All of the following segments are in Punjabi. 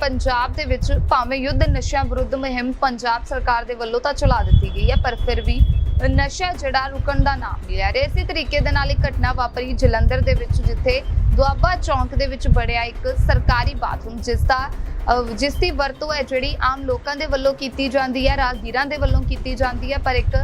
ਪੰਜਾਬ ਦੇ ਵਿੱਚ ਭਾਵੇਂ ਯੁੱਧ ਨਸ਼ਿਆਂ ਵਿਰੁੱਧ ਮੁਹਿੰਮ ਪੰਜਾਬ ਸਰਕਾਰ ਦੇ ਵੱਲੋਂ ਤਾਂ ਚਲਾ ਦਿੱਤੀ ਗਈ ਹੈ, ਪਰ ਫਿਰ ਵੀ ਨਸ਼ਾ ਜਿਹੜਾ ਰੁਕਣ ਦਾ ਨਾਮ ਨਹੀਂ ਲੈ ਰਿਹਾ। ਇਸੇ ਤਰੀਕੇ ਦੇ ਨਾਲ ਇੱਕ ਘਟਨਾ ਵਾਪਰੀ ਜਲੰਧਰ ਦੇ ਵਿੱਚ, ਜਿੱਥੇ ਦੁਆਬਾ ਚੌਂਕ ਦੇ ਵਿੱਚ ਬਣਿਆ ਇੱਕ ਸਰਕਾਰੀ ਬਾਥਰੂਮ, ਜਿਸ ਦਾ ਜਿਸ ਦੀ ਵਰਤੋਂ ਹੈ ਜਿਹੜੀ ਆਮ ਲੋਕਾਂ ਦੇ ਵੱਲੋਂ ਕੀਤੀ ਜਾਂਦੀ ਹੈ, ਰਾਹਗੀਰਾਂ ਦੇ ਵੱਲੋਂ ਕੀਤੀ ਜਾਂਦੀ ਹੈ, ਪਰ ਇੱਕ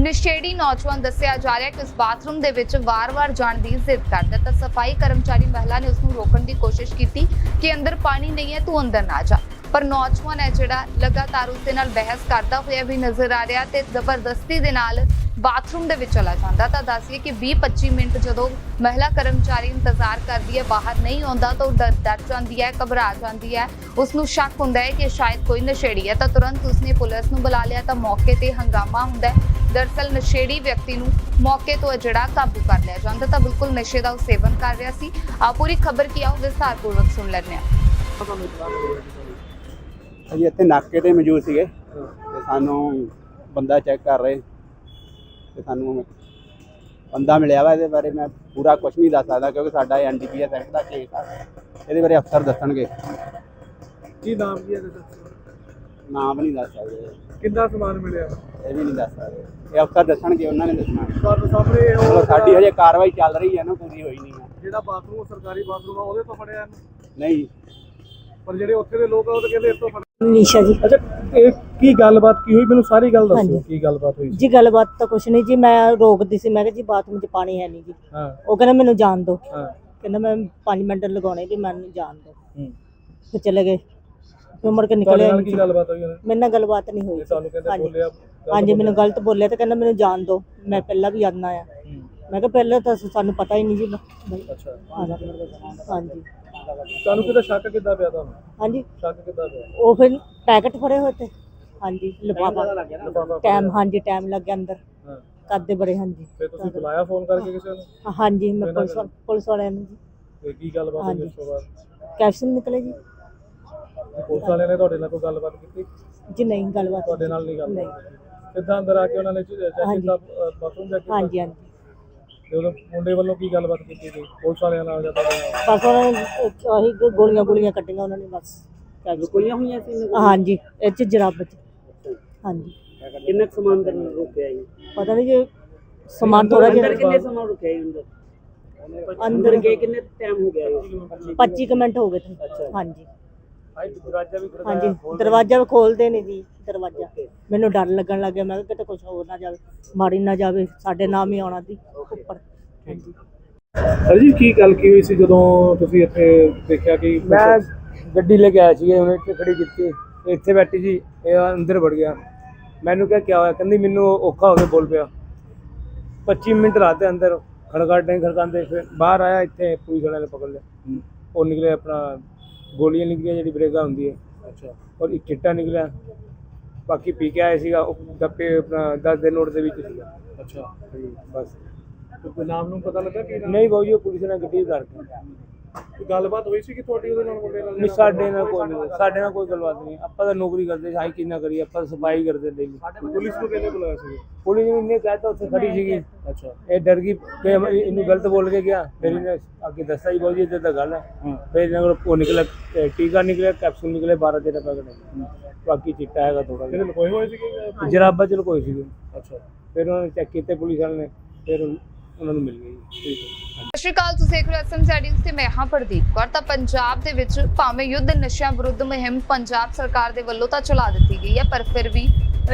ਨਸ਼ੇੜੀ ਨੌਜਵਾਨ ਦੱਸਿਆ ਜਾ ਰਿਹਾ ਕਿ ਉਸ ਬਾਥਰੂਮ ਦੇ ਵਿੱਚ ਵਾਰ-ਵਾਰ ਜਾਣ ਦੀ ਜ਼ਿੱਦ ਕਰਦਾ ਤਾਂ ਸਫ਼ਾਈ ਕਰਮਚਾਰੀ ਮਹਿਲਾ ਨੇ ਉਸ ਨੂੰ ਰੋਕਣ ਦੀ ਕੋਸ਼ਿਸ਼ ਕੀਤੀ ਕਿ ਅੰਦਰ ਪਾਣੀ ਨਹੀਂ ਹੈ, ਤੂੰ ਅੰਦਰ ਨਾ ਜਾ। ਪਰ ਨੌਜਵਾਨ ਹੈ ਜਿਹੜਾ ਲਗਾਤਾਰ ਉਸ ਦੇ ਨਾਲ ਬਹਿਸ ਕਰਦਾ ਹੋਇਆ ਵੀ ਨਜ਼ਰ ਆ ਰਿਹਾ ਤੇ ਜ਼ਬਰਦਸਤੀ ਦੇ ਨਾਲ ਬਾਥਰੂਮ ਦੇ ਵਿੱਚ ਚਲਾ ਜਾਂਦਾ। ਤਾਂ ਦੱਸੀਏ ਕਿ 20-25 ਮਿੰਟ ਜਦੋਂ ਮਹਿਲਾ ਕਰਮਚਾਰੀ ਇੰਤਜ਼ਾਰ ਕਰਦੀ ਹੈ, ਬਾਹਰ ਨਹੀਂ ਆਉਂਦਾ ਤਾਂ ਉਹ ਡਰ ਡਰ ਜਾਂਦੀ ਹੈ, ਘਬਰਾ ਜਾਂਦੀ ਹੈ। ਉਸ ਨੂੰ ਸ਼ੱਕ ਹੁੰਦਾ ਹੈ ਕਿ ਸ਼ਾਇਦ ਕੋਈ ਨਸ਼ੇੜੀ ਹੈ। ਤਾਂ ਤੁਰੰਤ ਉਸਨੇ ਪੁਲਿਸ ਨੂੰ ਬੁਲਾ ਲਿਆ ਤਾਂ ਮੌਕੇ ਤੇ ਹੰਗਾਮਾ ਹੁੰਦਾ ਹੈ। ਦਰਸਲ ਨਸ਼ੇੜੀ ਵਿਅਕਤੀ ਨੂੰ ਮੌਕੇ ਤੋਂ ਜਿਹੜਾ ਕਾਬੂ ਕਰ ਲਿਆ ਜਾਂਦਾ ਤਾਂ ਬਿਲਕੁਲ ਨਸ਼ੇ ਦਾ ਉਹ ਸੇਵਨ ਕਰ ਰਿਹਾ ਸੀ। ਆ ਪੂਰੀ ਖਬਰ ਕੀ ਆ ਉਹ ਵਿਸਥਾਰਪੂਰਵਕ ਸੁਣ ਲੈਂਦੇ ਹਾਂ। ਅਸੀਂ ਇੱਥੇ ਨਾਕੇ ਤੇ ਮੌਜੂਦ ਸੀਗੇ ਤੇ ਸਾਨੂੰ ਬੰਦਾ ਚੈੱਕ ਕਰ ਰਹੇ ਤੇ ਸਾਨੂੰ ਬੰਦਾ ਮਿਲਿਆ ਵਾ ਇਹਦੇ ਬਾਰੇ। ਮੈਂ ਪੂਰਾ ਕੁਝ ਨਹੀਂ ਦੱਸ ਸਕਦਾ ਕਿਉਂਕਿ ਸਾਡਾ ਐਨਡੀਪੀਐਸ ਐਕਟ ਦਾ ਕੇਸ ਆ। ਇਹਦੇ ਬਾਰੇ ਅਫਸਰ ਦੱਸਣਗੇ। ਕੀ ਨਾਮ ਕੀ ਹੈ ਇਹਦਾ? ਨਾਮ ਨਹੀਂ ਦੱਸ ਸਕਦੇ। ਕਿੰਨਾ ਸਮਾਨ ਮਿਲਿਆ? ਇਹ ਵੀ ਨਹੀਂ ਦੱਸ ਸਕਦੇ। ਇਹ ਅਫਸਰ ਦੱਸਣਗੇ ਉਹਨਾਂ ਨੇ ਦੱਸਣਾ। ਤੁਹਾਨੂੰ ਸਾਹਮਣੇ ਚਲੋ ਉਹ ਸਾਡੀ ਹਜੇ ਕਾਰਵਾਈ ਚੱਲ ਰਹੀ ਹੈ ਨਾ ਪੂਰੀ ਹੋਈ ਨਹੀਂ ਹੈ। ਜਿਹੜਾ ਬਾਥਰੂਮ ਸਰਕਾਰੀ ਬਾਥਰੂਮ ਆ ਉਹਦੇ ਤੋਂ ਫੜਿਆ। ਨਹੀਂ। ਪਰ ਜਿਹੜੇ ਉੱਥੇ ਦੇ ਲੋਕ ਆ ਉਹ ਤਾਂ ਕਹਿੰਦੇ ਇਸ ਤੋਂ ਫੜਿਆ। ਨੀਸ਼ਾ ਜੀ। ਅੱਛਾ ਇਹ ਕੀ ਗੱਲਬਾਤ ਕੀ ਹੋਈ? ਮੈਨੂੰ ਸਾਰੀ ਗੱਲ ਦੱਸੋ। ਕੀ ਗੱਲਬਾਤ ਹੋਈ ਜੀ ਗੱਲਬਾਤ ਤਾਂ ਕੁਛ ਨਹੀਂ ਜੀ ਮੈਂ ਰੋਕਦੀ ਸੀ ਮੈਂ ਕਿਹਾ ਜੀ ਬਾਥਰੂਮ 'ਚ ਪਾਣੀ ਹੈ ਨਹੀਂ ਜੀ। ਹਾਂ। ਉਹ ਕਹਿੰਦਾ ਮੈਨੂੰ ਜਾਣ ਦਿਓ। ਹਾਂ। ਕਹਿੰਦਾ ਮੈਂ 5 ਮਿੰਟ ਲਗਾਉਣੇ ਵੀ ਮੈਨੂੰ ਜਾਣ ਦਿਓ। ਹੂੰ। ਫਿਰ ਚਲੇ ਗਏ। ਫਿਰ ਮੁੜ ਕੇ ਤੁਹਾਡੇ ਨਿਕਲੇ ਨਾਲ ਕੀ ਗੱਲਬਾਤ ਹੋਈ ਉਹਨੇ? ਮੇਰੇ ਨਾਲ ਗੱਲਬਾਤ ਨਹੀਂ ਹੋਈ ਤੁਹਾਨੂੰ ਕਹਿੰਦੇ ਹਾਂਜੀ। ਬੋਲਿਆ ਹਾਂਜੀ ਮੈਨੂੰ ਗਲਤ ਬੋਲਿਆ ਤੇ ਕਹਿੰਦਾ ਮੈਨੂੰ ਜਾਣ ਦਿਓ ਮੈਂ ਪਹਿਲਾਂ ਵੀ ਆਉਣਾ ਆ। ਮੈਂ ਕਿਹਾ ਪਹਿਲਾਂ ਤਾਂ ਸਾਨੂੰ ਪਤਾ ਹੀ ਨਹੀਂ ਜੀ ਬਈ ਅੱਛਾ। ਹਾਂਜੀ। ਤੁਹਾਨੂੰ ਕਿਹਦਾ ਸ਼ੱਕ ਕਿੱਦਾਂ ਪਿਆ ਤੁਹਾਨੂੰ? ਹਾਂਜੀ। ਸ਼ੱਕ ਕਿੱਦਾਂ ਪਿਆ? ਉਹ ਫਿਰ ਪੈਕਟ ਫੜੇ ਹੋਏ ਤੇ। ਹਾਂਜੀ ਲਿਫਾਫਾ। ਲਿਫਾਫਾ ਟਾਈਮ ਹਾਂਜੀ ਟਾਈਮ ਲੱਗ ਗਿਆ ਅੰਦਰ। ਹਾਂ। ਕਰਦੇ ਬੜੇ ਹਾਂਜੀ। ਫਿਰ ਤੁਸੀਂ ਬੁਲਾਇਆ ਫੋਨ ਕਰਕੇ ਕਿਸੇ ਨੂੰ? ਹਾਂਜੀ ਮੈਂ ਪੁਲਿਸ ਵਾਲ- ਪੁਲਿਸ ਵਾਲਿਆਂ ਨੂੰ ਜੀ। ਤੇ ਕੀ ਗੱਲਬਾਤ ਹੋਈ। ਉਸ ਤੋਂ ਬਾਅਦ? ਕੈਪਸ਼ਨ ਨਿਕਲੇ ਜੀ। ਪੁਲਿਸ ਵਾਲਿਆਂ ਨੇ ਤੁਹਾਡੇ ਨਾਲ ਕੋਈ ਗੱਲਬਾਤ ਕੀਤੀ? ਜੀ ਨਹੀਂ ਗੱਲਬਾਤ ਤੁਹਾਡੇ ਨਾਲ ਨਹੀਂ ਗੱਲ ਨਹੀਂ। ਸਿੱਧਾ ਅੰਦਰ ਆ ਕੇ ਉਹਨਾਂ ਨੇ ਚੈੱਕ ਹਾਂਜੀ। ਕੀਤਾ ਬਾਥਰੂਮ ਚੈੱਕ ਕੀਤਾ? ਹਾਂਜੀ ਹਾਂਜੀ। ਤੇ ਉਦੋਂ ਮੁੰਡੇ ਵੱਲੋਂ ਕੀ ਗੱਲਬਾਤ ਕੀਤੀ ਗਈ? ਪੁਲਿਸ ਵਾਲਿਆਂ ਨਾਲ ਜਾਂ ਤੁਹਾਡੇ ਨਾਲ? ਬਸ ਉਹਨਾਂ ਨੇ ਇੱਕ ਆਹੀ ਕੋਈ ਗੋਲੀਆਂ ਗੋਲੀਆਂ ਕੱਢੀਆਂ ਉਹਨਾਂ ਨੇ ਬਸ। ਲੁਕੋਈਆਂ ਹੋਈਆਂ ਸੀ ਹਾਂਜੀ ਇਹ ਚ ਜਰਾਬ ਚ। ਹਾਂਜੀ। ਕਿੰਨਾ ਕੁ ਸਮਾਨ ਅੰਦਰ ਰੁਕਿਆ ਜੀ? ਪਤਾ ਨਹੀਂ ਜੇ ਸਮਾਨ ਥੋੜਾ ਅੰਦਰ ਜਿਹਾ ਕਿੰਨੇ ਸਮਾਂ ਰੁਕਿਆ ਜੀ ਅੰਦਰ? ਅੰਦਰ ਗਏ ਕਿੰਨੇ ਟਾਈਮ ਹੋ ਗਿਆ ਜੀ? 25 ਕੁ ਮਿੰਟ ਹੋ ਗਏ। ਥੇ ਹਾਂਜੀ। ਹਾਂਜੀ ਦਰਵਾਜ਼ਾ ਵੀ ਖੋਲਦੇ ਨਹੀਂ ਜੀ ਦਰਵਾਜ਼ਾ। ਮੈਨੂੰ ਡਰ ਲੱਗਣ ਲੱਗ ਗਿਆ ਮੈਂ ਕਿਹਾ ਕਿਤੇ ਕੁਝ ਹੋਰ ਨਾ ਜਾਵੇ ਮਾਰੀ ਨਾ ਜਾਵੇ ਸਾਡੇ ਨਾਮ ਹੀ ਆਉਣਾ ਦੀ ਉੱਪਰ। ਹਾਂਜੀ। ਕੀ ਗੱਲ ਕੀ ਹੋਈ ਸੀ ਜਦੋਂ ਤੁਸੀਂ ਇੱਥੇ ਦੇਖਿਆ ਕਿ ਮੈਂ ਗੱਡੀ ਲੈ ਕੇ ਆਇਆ ਸੀ ਉਹਨੇ ਇੱਥੇ ਖੜੀ ਕੀਤੀ। ਤੇ ਇੱਥੇ ਬੈਠੀ ਸੀ ਇਹ ਅੰਦਰ ਵੜ ਗਿਆ। ਮੈਨੂੰ ਕਿਹਾ ਕੀ ਹੋਇਆ? ਕਹਿੰਦੀ ਮੈਨੂੰ ਔਖਾ ਹੋ ਕੇ ਬੋਲ ਪਿਆ। 25 ਮਿੰਟ ਰਾਤੇ ਅੰਦਰ ਖੜਖੜਾਟੇ ਖੜਕਾਉਂਦੇ ਫਿਰ ਬਾਹਰ ਆਇਆ ਇੱਥੇ ਪੁਲਿਸ ਵਾਲਿਆਂ ਨੇ ਪਕੜ ਲਿਆ। ਉਹ ਨਿਕਲੇ ਆਪਣਾ ਗੋਲੀਆਂ ਨਿਕਲੀਆਂ ਜਿਹੜੀ ਬਰੇਗਾ ਹੁੰਦੀ ਹੈ। ਅੱਛਾ। ਔਰ ਇੱਕ ਚਿੱਟਾ ਨਿਕਲਿਆ। ਬਾਕੀ ਪੀ ਕੇ ਆਇਆ ਸੀਗਾ ਉਹ ਡੱਬੇ ਆਪਣਾ 10 ਦੇ ਨੋਟ ਦੇ ਵਿੱਚ ਸੀਗਾ। ਅੱਛਾ। ਬਸ। ਤੇ ਕੋਈ ਨਾਮ ਨੂੰ ਪਤਾ ਲੱਗਾ ਕੀ ਨਹੀਂ ਬਾਊ ਜੀ ਉਹ ਪੁਲਿਸ ਨੇ ਗੱਡੀ ਉਤਾਰ ਗੱਲਬਾਤ ਹੋਈ ਸੀ ਕਿ ਤੁਹਾਡੀ ਉਹਦੇ ਨਾਲ ਮੁੰਡੇ ਨਾਲ ਨਹੀਂ ਸਾਡੇ ਨਾਲ ਕੋਈ ਨਹੀਂ ਸਾਡੇ ਨਾਲ ਕੋਈ ਗੱਲਬਾਤ ਨਹੀਂ। ਆਪਾਂ ਤਾਂ ਨੌਕਰੀ ਕਰਦੇ ਸਾਈ ਕਿੰਨਾ ਕਰੀਏ ਆਪਾਂ ਸਫ਼ਾਈ ਕਰਦੇ ਡੇਲੀ ਪੁਲਿਸ ਨੂੰ ਕਿਹਨੇ ਬੁਲਾਇਆ ਸੀ? ਪੁਲਿਸ ਨੇ ਇਹਨੇ ਕਹਿਤਾ ਉੱਥੇ ਖੜੀ ਸੀਗੀ। ਅੱਛਾ। ਇਹ ਡਰ ਗਈ ਕਿ ਇਹਨੂੰ ਗਲਤ ਬੋਲ ਕੇ ਗਿਆ। ਫਿਰ ਇਹਨੇ ਅੱਗੇ ਦੱਸਿਆ ਜੀ ਇੱਦਾਂ ਤਾਂ ਗੱਲ ਹੈ। ਫਿਰ ਇਹਨਾਂ ਕੋਲ ਉਹ ਨਿਕਲਿਆ ਟੀਕਾ ਨਿਕਲਿਆ ਕੈਪਸੂਲ ਨਿਕਲੇ 12 13 ਪੈਕਟ ਬਾਕੀ ਚਿੱਟਾ ਹੈਗਾ ਥੋੜਾ ਕਿਹਨੇ ਲੁਕੋਏ ਹੋਏ ਸੀ ਕਿ ਜਰਾਬਾ ਚ ਕੋਈ ਸੀਗੇ। ਅੱਛਾ। ਫਿਰ ਉਹਨਾਂ ਨੇ ਚੈੱਕ ਕੀਤੇ ਪੁਲਿਸ ਵਾਲਿਆਂ ਨੇ ਫਿਰ ਉਹਨਾਂ ਨੂੰ ਮਿਲ ਗਈ ਠੀਕ ਹੈ। ਸਤਿ ਸ਼੍ਰੀ ਅਕਾਲ, ਤੁਸੀਂ ਦੇਖ ਰਹੇ ਹੋ ਐਸਐਮ ਤੇ ਮੈਂ ਹਾਂ ਪ੍ਰਦੀਪ ਕੌਰ। ਤਾਂ ਪੰਜਾਬ ਦੇ ਵਿੱਚ ਭਾਵੇਂ ਯੁੱਧ ਨਸ਼ਿਆਂ ਵਿਰੁੱਧ ਮੁਹਿੰਮ ਪੰਜਾਬ ਸਰਕਾਰ ਦੇ ਵੱਲੋਂ ਤਾਂ ਚਲਾ ਦਿੱਤੀ ਗਈ ਹੈ, ਪਰ ਫਿਰ ਵੀ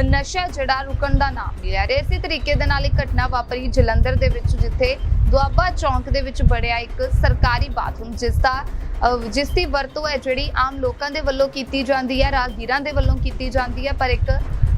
ਨਸ਼ਾ ਜਿਹੜਾ ਰੁਕਣ ਦਾ ਨਾਮ ਨਹੀਂ ਲੈ ਰਿਹਾ। ਇਸੇ ਤਰੀਕੇ ਦੇ ਨਾਲ ਇੱਕ ਘਟਨਾ ਵਾਪਰੀ ਜਲੰਧਰ ਦੇ ਵਿੱਚ, ਜਿੱਥੇ ਦੁਆਬਾ ਚੌਂਕ ਦੇ ਵਿੱਚ ਬਣਿਆ ਇੱਕ ਸਰਕਾਰੀ ਬਾਥਰੂਮ, ਜਿਸ ਦਾ ਜਿਸ ਦੀ ਵਰਤੋਂ ਹੈ ਜਿਹੜੀ ਆਮ ਲੋਕਾਂ ਦੇ ਵੱਲੋਂ ਕੀਤੀ ਜਾਂਦੀ ਹੈ, ਰਾਹਗੀਰਾਂ ਦੇ ਵੱਲੋਂ ਕੀਤੀ ਜਾਂਦੀ ਹੈ, ਪਰ ਇੱਕ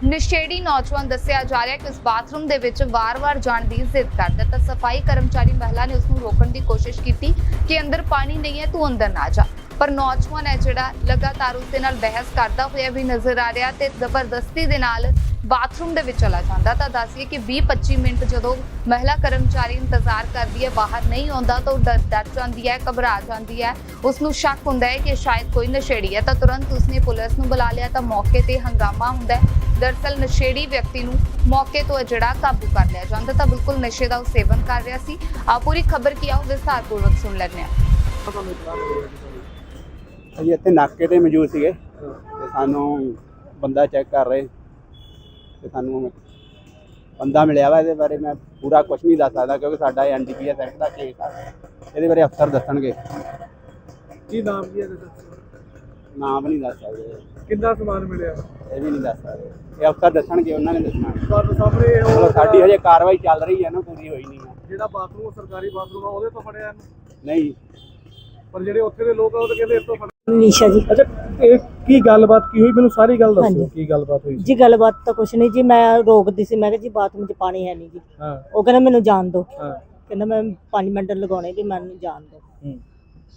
ਨਸ਼ੇੜੀ ਨੌਜਵਾਨ ਦੱਸਿਆ ਜਾ ਰਿਹਾ ਕਿ ਉਸ ਬਾਥਰੂਮ ਦੇ ਵਿੱਚ ਵਾਰ-ਵਾਰ ਜਾਣ ਦੀ ਜ਼ਿੱਦ ਕਰਦਾ ਤਾਂ ਸਫ਼ਾਈ ਕਰਮਚਾਰੀ ਮਹਿਲਾ ਨੇ ਉਸ ਨੂੰ ਰੋਕਣ ਦੀ ਕੋਸ਼ਿਸ਼ ਕੀਤੀ ਕਿ ਅੰਦਰ ਪਾਣੀ ਨਹੀਂ ਹੈ, ਤੂੰ ਅੰਦਰ ਨਾ ਜਾ। ਪਰ ਨੌਜਵਾਨ ਹੈ ਜਿਹੜਾ ਲਗਾਤਾਰ ਉਸ ਦੇ ਨਾਲ ਬਹਿਸ ਕਰਦਾ ਹੋਇਆ ਵੀ ਨਜ਼ਰ ਆ ਰਿਹਾ ਤੇ ਜ਼ਬਰਦਸਤੀ ਦੇ ਨਾਲ ਬਾਥਰੂਮ ਦੇ ਵਿੱਚ ਚਲਾ ਜਾਂਦਾ। ਤਾਂ ਦੱਸੀਏ ਕਿ 20-25 ਮਿੰਟ ਜਦੋਂ ਮਹਿਲਾ ਕਰਮਚਾਰੀ ਇੰਤਜ਼ਾਰ ਕਰਦੀ ਹੈ, ਬਾਹਰ ਨਹੀਂ ਆਉਂਦਾ ਤਾਂ ਉਹ ਡਰ ਡਰ ਜਾਂਦੀ ਹੈ, ਘਬਰਾ ਜਾਂਦੀ ਹੈ। ਉਸ ਨੂੰ ਸ਼ੱਕ ਹੁੰਦਾ ਹੈ ਕਿ ਸ਼ਾਇਦ ਕੋਈ ਨਸ਼ੇੜੀ ਹੈ। ਤਾਂ ਤੁਰੰਤ ਉਸਨੇ ਪੁਲਿਸ ਨੂੰ ਬੁਲਾ ਲਿਆ। ਤਾਂ ਮੌਕੇ ਤੇ ਹੰਗਾਮਾ ਹੁੰਦਾ ਹੈ। ਦਰਸਲ ਨਸ਼ੇੜੀ ਵਿਅਕਤੀ ਨੂੰ ਮੌਕੇ ਤੋਂ ਜਿਹੜਾ ਕਾਬੂ ਕਰ ਲਿਆ ਜਾਂਦਾ ਤਾਂ ਬਿਲਕੁਲ ਨਸ਼ੇ ਦਾ ਉਹ ਸੇਵਨ ਕਰ ਰਿਹਾ ਸੀ। ਆ ਪੂਰੀ ਖਬਰ ਕੀ ਆ ਉਹ ਵਿਸਥਾਰਪੂਰਵਕ ਸੁਣ ਲੈਂਦੇ ਹਾਂ। ਅਸੀਂ ਇੱਥੇ ਨਾਕੇ ਤੇ ਮੌਜੂਦ ਸੀਗੇ ਤੇ ਸਾਨੂੰ ਬੰਦਾ ਚੈੱਕ ਕਰ ਰਹੇ ਤੇ ਸਾਨੂੰ ਬੰਦਾ ਮਿਲਿਆ ਵਾ ਇਹਦੇ ਬਾਰੇ। ਮੈਂ ਪੂਰਾ ਕੁਝ ਨਹੀਂ ਦੱਸ ਸਕਦਾ ਕਿਉਂਕਿ ਸਾਡਾ ਐਨਡੀਪੀਐਸ ਐਕਟ ਦਾ ਕੇਸ ਆ। ਇਹਦੇ ਬਾਰੇ ਅਫਸਰ ਦੱਸਣਗੇ। ਕੀ ਨਾਮ ਕੀ ਹੈ ਇਹਦਾ? ਨਾਮ ਨਹੀਂ ਦੱਸ ਸਕਦੇ। ਕਿੰਨਾ ਸਮਾਨ ਮਿਲਿਆ? ਇਹ ਵੀ ਨਹੀਂ ਦੱਸ ਸਕਦੇ। ਇਹ ਅਫਸਰ ਦੱਸਣਗੇ ਉਹਨਾਂ ਨੇ ਦੱਸਣਾ। ਤੁਹਾਡੇ ਸਾਹਮਣੇ ਚਲੋ ਸਾਡੀ ਹਜੇ ਕਾਰਵਾਈ ਚੱਲ ਰਹੀ ਹੈ ਨਾ ਪੂਰੀ ਹੋਈ ਨਹੀਂ ਹੈ। ਜਿਹੜਾ ਬਾਥਰੂਮ ਸਰਕਾਰੀ ਬਾਥਰੂਮ ਆ ਉਹਦੇ ਤੋਂ ਫੜਿਆ ਇਹਨੂੰ? ਨਹੀਂ। ਪਰ ਜਿਹੜੇ ਉੱਥੇ ਦੇ ਲੋਕ ਆ ਉਹ ਤਾਂ ਕਹਿੰਦੇ ਇਸ ਤੋਂ ਫੜਿਆ। ਨੀਸ਼ਾ ਜੀ। ਅੱਛਾ ਇਹ ਕੀ ਗੱਲਬਾਤ ਕੀ ਹੋਈ? ਮੈਨੂੰ ਸਾਰੀ ਗੱਲ ਦੱਸੋ ਹਾਂਜੀ। ਕੀ ਗੱਲਬਾਤ ਹੋਈ ਜੀ ਗੱਲਬਾਤ ਤਾਂ ਕੁਛ ਨਹੀਂ ਜੀ ਮੈਂ ਰੋਕਦੀ ਸੀ ਮੈਂ ਕਿਹਾ ਜੀ ਬਾਥਰੂਮ 'ਚ ਪਾਣੀ ਹੈ ਨਹੀਂ ਜੀ। ਹਾਂ। ਉਹ ਕਹਿੰਦਾ ਮੈਨੂੰ ਜਾਣ ਦਿਓ। ਹਾਂ। ਕਹਿੰਦਾ ਮੈਂ 5 ਮਿੰਟ ਲਗਾਉਣੇ ਵੀ ਮੈਨੂੰ ਜਾਣ ਦਿਓ। ਹੂੰ।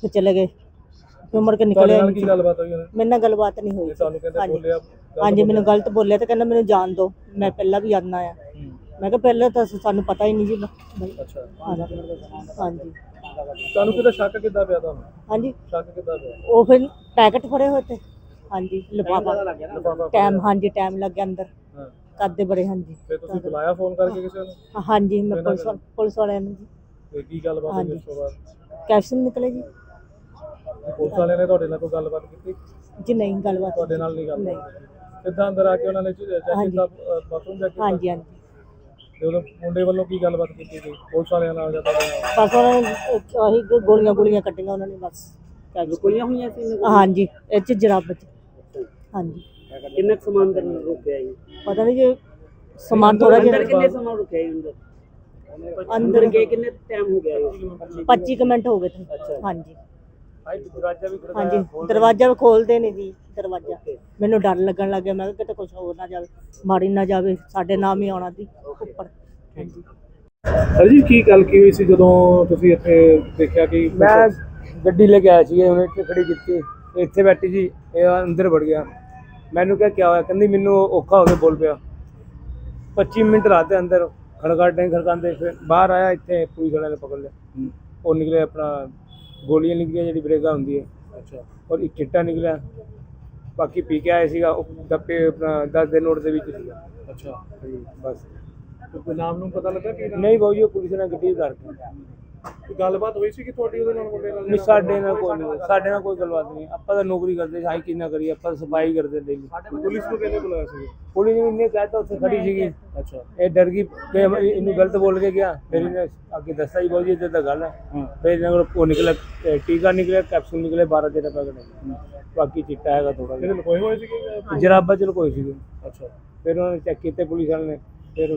ਫਿਰ ਚਲੇ ਗਏ। ਫਿਰ ਮੁੜ ਕੇ ਨਿਕਲਿਆ ਨਾਲ ਨਹੀਂ ਕੀ। ਗੱਲਬਾਤ ਹੋਈ ਉਹਨੇ ਮੇਰੇ ਨਾਲ ਗੱਲਬਾਤ ਨਹੀਂ ਹੋਈ। ਤੁਹਾਨੂੰ ਕਹਿੰਦੇ ਹਾਂਜੀ। ਬੋਲਿਆ ਹਾਂਜੀ। ਮੈਨੂੰ ਗਲਤ ਬੋਲਿਆ ਤੇ ਕਹਿੰਦਾ ਮੈਨੂੰ ਜਾਣ ਦਿਓ। ਮੈਂ ਪਹਿਲਾਂ ਵੀ ਆਉਣਾ ਆ ਮੈਂ ਕਿਹਾ ਪਹਿਲਾਂ ਤਾਂ ਸਾਨੂੰ ਪਤਾ ਹੀ ਨਹੀਂ ਜੀ ਬਈ ਅੱਛਾ। ਹਾਂਜੀ। ਤੁਹਾਨੂੰ ਕਿਤੇ ਸ਼ੱਕ ਕਿੱਦਾਂ ਪਿਆ ਤੁਹਾਨੂੰ? ਹਾਂਜੀ। ਸ਼ੱਕ ਕਿੱਦਾਂ ਪਿਆ? ਉਹ ਫਿਰ ਪੈਕਟ ਫੜੇ ਹੋਏ ਤੇ। ਹਾਂਜੀ ਲਿਫਾਫਾ। ਲਿਫਾਫਾ ਟਾਈਮ ਹਾਂਜੀ ਟਾਈਮ ਲੱਗ ਗਿਆ ਅੰਦਰ। ਹਾਂ। ਕਰਦੇ ਬੜੇ ਹਾਂਜੀ। ਫਿਰ ਤੁਸੀਂ ਬੁਲਾਇਆ ਫੋਨ ਕਰਕੇ ਕਿਸੇ ਨੂੰ? ਹਾਂਜੀ ਮੈਂ ਪੁਲਿਸ ਪੁਲਿਸ ਵਾਲਿਆਂ ਨੂੰ। ਜੀ ਤੇ ਕੀ ਗੱਲਬਾਤ ਹੋਈ। ਉਸ ਤੋਂ ਬਾਅਦ? ਕੈਪਸ਼ਨ ਨਿਕਲੇ ਜੀ। ਪੁਲਿਸ ਵਾਲਿਆਂ ਨੇ ਤੁਹਾਡੇ ਨਾਲ ਕੋਈ ਗੱਲਬਾਤ ਕੀਤੀ? ਜੀ ਨਹੀਂ ਗੱਲਬਾਤ ਤੁਹਾਡੇ ਨਾਲ ਨਹੀਂ ਗੱਲ ਨਹੀਂ। ਕਿੱਦਾਂ ਅੰਦਰ ਆ ਕੇ ਉਹਨਾਂ ਨੇ ਹਾਂਜੀ। ਕੀਤਾ ਬਾਥਰੂਮ ਚੈੱਕ ਕੀਤਾ ਹਾਂਜੀ ਹਾਂਜੀ। ਤੇ ਉਦੋਂ ਮੁੰਡੇ ਵੱਲੋਂ ਕੀ ਗੱਲਬਾਤ ਕੀਤੀ ਗਈ? ਪੁਲਿਸ ਵਾਲਿਆਂ ਨਾਲ ਜਾਂ ਤੁਹਾਡੇ ਨਾਲ? ਬਸ ਉਹਨਾਂ ਨੇ ਆਹੀ ਗੋਲੀਆਂ ਗੋਲੀਆਂ ਕੱਟੀਆਂ ਉਹਨਾਂ ਨੇ ਬਸ। ਰੁਕਈਆਂ ਹੋਈਆਂ ਸੀ ਇਹਨਾਂ ਕੋਲ? ਹਾਂਜੀ ਇਹ ਚ ਜਰਾਬ ਚ ਹਾਂਜੀ। ਕਿੰਨਾ ਕੁ ਸਮਾਨ ਅੰਦਰ ਰੁਕਿਆ ਜੀ? ਪਤਾ ਨਹੀਂ ਜੇ ਸਮਾਨ ਥੋੜਾ ਅੰਦਰ ਜਿਹਾ ਕਿੰਨੇ ਸਮਾਂ ਰੁਕਿਆ ਜੀ ਅੰਦਰ? ਅੰਦਰ ਅੰਦਰ ਗਏ ਕਿੰਨੇ ਟਾਈਮ ਹੋ ਗਿਆ ਜੀ? 25 ਕੁ ਮਿੰਟ ਹੋ ਗਏ। ਥੇ ਹਾਂਜੀ। ਹਾਂਜੀ ਦਰਵਾਜ਼ਾ ਵੀ ਖੋਲਦੇ ਨੇ। ਜੀ ਦਰਵਾਜ਼ਾ। ਮੈਨੂੰ ਡਰ ਲੱਗਣ ਲੱਗ ਗਿਆ ਮੈਂ ਕਿਹਾ ਕਿਤੇ ਕੁਝ ਹੋਰ ਨਾ ਜਾਵੇ ਮਾਰੀ ਨਾ ਜਾਵੇ ਸਾਡੇ ਨਾਮ ਹੀ ਆਉਣਾ ਦੀ ਉੱਪਰ। ਹਾਂਜੀ। ਸਰ ਜੀ ਕੀ ਗੱਲ ਕੀ ਹੋਈ ਸੀ ਜਦੋਂ ਤੁਸੀਂ ਇੱਥੇ ਦੇਖਿਆ ਕਿ ਮੈਂ ਗੱਡੀ ਲੈ ਕੇ ਆਇਆ ਸੀ ਉਹਨੇ ਇੱਥੇ ਖੜੀ ਕੀਤੀ। ਇੱਥੇ ਬੈਠੀ ਸੀ ਇਹ ਅੰਦਰ ਵੜ ਗਿਆ। ਮੈਨੂੰ ਕਿਹਾ ਕੀ ਹੋਇਆ? ਕਹਿੰਦੀ ਮੈਨੂੰ ਔਖਾ ਹੋ ਕੇ ਬੋਲ ਪਿਆ। 25 ਮਿੰਟ ਰਾਤੇ ਅੰਦਰ ਖੜਕਾਟੇ ਖੜਕਾਉਂਦੇ ਫਿਰ ਬਾਹਰ ਆਇਆ ਇੱਥੇ ਪੁਲਿਸ ਵਾਲਿਆਂ ਨੇ ਪਕੜ ਲਿਆ। ਉਹ ਨਿਕਲੇ ਆਪਣਾ ਗੋਲੀਆਂ ਨਿਕਲੀਆਂ ਜਿਹੜੀ ਬ੍ਰੇਗਾ ਹੁੰਦੀ ਹੈ। ਅੱਛਾ। ਔਰ ਇੱਕ ਚਿੱਟਾ ਨਿਕਲਿਆ। ਬਾਕੀ ਪੀ ਕੇ ਆਇਆ ਸੀਗਾ ਉਹ ਡੱਬੇ ਆਪਣਾ 10 ਦੇ ਨੋਟ ਦੇ ਵਿੱਚ ਸੀਗਾ। ਅੱਛਾ। ਬਸ। ਕੋਈ ਨਾਮ ਨੂੰ ਪਤਾ ਲੱਗਾ ਕੀ ਨਹੀਂ ਬਾਊ ਜੀ ਉਹ ਪੁਲਿਸ ਨੇ ਗੱਡੀ ਕੋਈ ਗੱਲਬਾਤ ਹੋਈ ਸੀ ਕਿ ਤੁਹਾਡੀ ਉਹਦੇ ਨਾਲ ਮੁੰਡੇ ਨਾਲ ਨਹੀਂ ਸਾਡੇ ਨਾਲ ਕੋਈ ਨਹੀਂ ਸਾਡੇ ਨਾਲ ਕੋਈ ਗੱਲਬਾਤ ਨਹੀਂ। ਆਪਾਂ ਤਾਂ ਨੌਕਰੀ ਕਰਦੇ ਸਾਈ ਕਿੰਨਾ ਕਰੀਏ ਆਪਾਂ ਸਫ਼ਾਈ ਕਰਦੇ ਡੇਲੀ ਪੁਲਿਸ ਨੂੰ ਕਹਿੰਦੇ ਬੁਲਾਇਆ ਸੀ? ਪੁਲਿਸ ਨੇ ਇਹਨੇ ਕਹਿਤਾ ਉੱਥੇ ਖੜੀ ਸੀਗੀ। ਅੱਛਾ। ਇਹ ਡਰ ਗਈ ਕਿ ਇਹਨੂੰ ਗਲਤ ਬੋਲ ਕੇ ਗਿਆ। ਫਿਰ ਇਹਨੇ ਅੱਗੇ ਦੱਸਿਆ ਹੀ ਬਾਊ ਜੀ ਤਾਂ ਗੱਲ ਹੈ। ਫਿਰ ਇਹਨਾਂ ਕੋਲ ਉਹ ਨਿਕਲਿਆ ਟੀਕਾ ਨਿਕਲਿਆ ਕੈਪਸੂਲ ਨਿਕਲੇ 12 13 ਪੈਕਟ ਬਾਕੀ ਚਿੱਟਾ ਹੈਗਾ ਥੋੜਾ ਜਿਹਾ। ਲਕੋਏ ਹੋਏ ਸੀ ਕਿ ਜਰਾਬਾ ਚ ਕੋਈ ਸੀਗੇ। ਅੱਛਾ। ਫਿਰ ਉਹਨਾਂ ਨੇ ਚੈੱਕ ਕੀਤੇ ਪੁਲਿਸ ਵਾਲਿਆਂ ਨੇ। ਫਿਰ